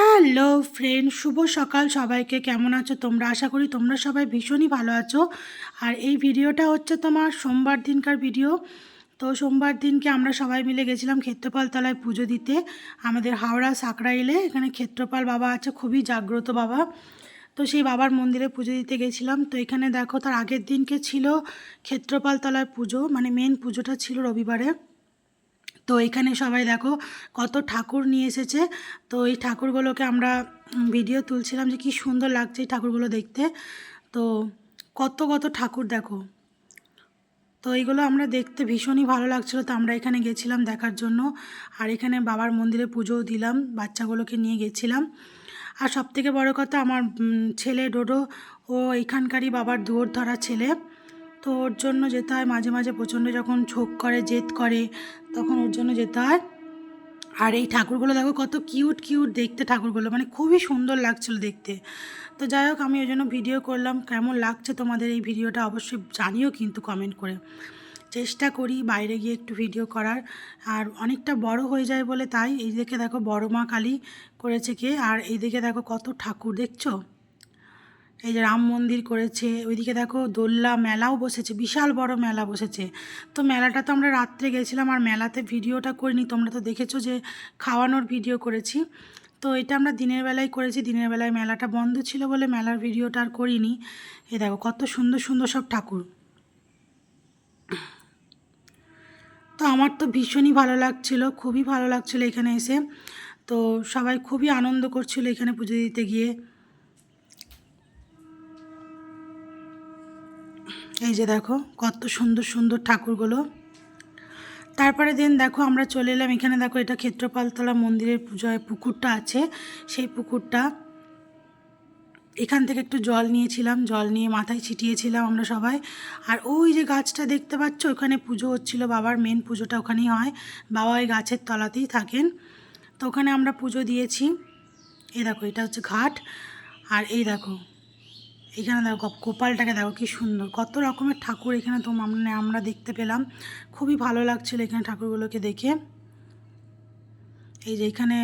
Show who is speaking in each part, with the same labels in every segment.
Speaker 1: Hello friend, শুভ সকাল সবাইকে। কেমন আছো তোমরা? আশা করি তোমরা সবাই ভীষণই ভালো আছো। আর এই ভিডিওটা হচ্ছে তোমার সোমবার দিনকার ভিডিও। তো সোমবার দিনকে আমরা সবাই মিলে গেছিলাম ক্ষেত্রপাল তলায় পুজো দিতে। আমাদের হাওড়া সাকরাইলে এখানে ক্ষেত্রপাল বাবা আছে, খুবই জাগ্রত বাবা। তো সেই বাবার মন্দিরে পুজো দিতে গেছিলাম। তো এখানে দেখো তার আগের দিনকে ছিল ক্ষেত্রপাল তলায় পুজো মানে মেন পুজোটা ছিল রবিবারে। তো এখানে সবাই দেখো কত ঠাকুর নিয়ে এসেছে। তো এই ঠাকুরগুলোকে আমরা ভিডিও তুলছিলাম যে কি সুন্দর লাগছে এই ঠাকুরগুলো দেখতে। তো কত কত ঠাকুর দেখো। তো এইগুলো আমরা দেখতে ভীষণই ভালো লাগছিল। তো আমরা এখানে গেছিলাম দেখার জন্য। আর এখানে বাবার মন্দিরে পুজোও দিলাম, বাচ্চাগুলোকে নিয়ে গেছিলাম। আর সবথেকে বড় কথা, আমার ছেলে ডোডো, ও এখানকারই বাবার দুয়োর ধরা ছেলে। তো ওর জন্য যেতে হয় মাঝে মাঝে প্রচণ্ড যখন ঝোঁক করে, জেদ করে, তখন ওর জন্য যেতে হয়। আর এই ঠাকুরগুলো দেখো কত কিউট কিউট দেখতে ঠাকুরগুলো মানে খুবই সুন্দর লাগছিল দেখতে। তো যাই হোক, আমি ওই জন্য ভিডিও করলাম। কেমন লাগছে তোমাদের এই ভিডিওটা অবশ্যই জানিও কিন্তু কমেন্ট করে। চেষ্টা করি বাইরে গিয়ে একটু ভিডিও করার। আর অনেকটা বড় হয়ে যায় বলে তাই, এই দিকে দেখো বড় মা কালী করেছে কে। আর এইদিকে দেখো কত ঠাকুর, দেখছ? এই যে রাম মন্দির করেছে, ওইদিকে দেখো দোল্লা মেলাও বসেছে, বিশাল বড় মেলা বসেছে। তো মেলাটা তো আমরা রাত্রে গেছিলাম আর মেলাতে ভিডিওটা করিনি, তোমরা তো দেখেছ যে খাওয়ানোর ভিডিও করেছি। তো এটা আমরা দিনের বেলায় করেছি, দিনের বেলায় মেলাটা বন্ধ ছিল বলে মেলার ভিডিওটা আর করিনি। এই দেখো কত সুন্দর সুন্দর সব ঠাকুর। তো আমার তো ভীষণই ভালো লাগছিল, খুবই ভালো লাগছিল এখানে এসে। তো সবাই খুবই আনন্দ করছিল এখানে পুজো দিতে গিয়ে। এই যে দেখো, কত সুন্দর সুন্দর ঠাকুরগুলো। তারপরে দিন দেখো আমরা চলে এলাম, এখানে দেখো এটা ক্ষেত্রপালতলা মন্দিরের পুজোয় পুকুরটা আছে, সেই পুকুরটা। এখান থেকে একটু জল নিয়েছিলাম, জল নিয়ে মাথায় ছিটিয়েছিলাম আমরা সবাই। আর ওই যে গাছটা দেখতে পাচ্ছ, ওখানে পুজো হচ্ছিল, বাবার মেন পুজোটা ওখানেই হয়। বাবা ওই গাছের তলাতেই থাকেন। তো ওখানে আমরা পুজো দিয়েছি। এই দেখো, এটা হচ্ছে ঘাট। আর এই দেখো এখানে দেখো গোপালটাকে দেখো কি সুন্দর। কত রকমের ঠাকুর এখানে তো মানে আমরা দেখতে পেলাম। খুবই ভালো লাগছিল এখানে ঠাকুরগুলোকে দেখে। এই যে এখানে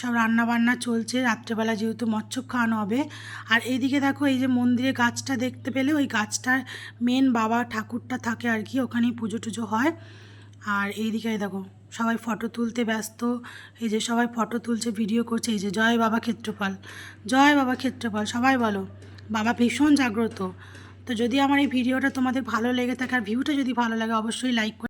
Speaker 1: সব রান্না বান্না চলছে, রাত্রেবেলা যেহেতু মচ্ছব খাওয়ানো হবে। আর এইদিকে দেখো, এই যে মন্দিরে গাছটা দেখতে পেলে, ওই গাছটার মেন বাবা ঠাকুরটা থাকে আর কি, ওখানেই পুজো টুজো হয়। আর এইদিকে দেখো, সবাই ফটো তুলতে ব্যস্ত। এই যে সবাই ফটো তুলছে ভিডিও করছে। এই যে জয় বাবা ক্ষেত্রপাল জয় বাবা ক্ষেত্রপাল সবাই বলো। বাবা ভীষণ জাগ্রত। তো যদি আমার এই ভিডিওটা তোমাদের ভালো লেগে থাকে আর ভিউটা যদি ভালো লাগে, অবশ্যই লাইক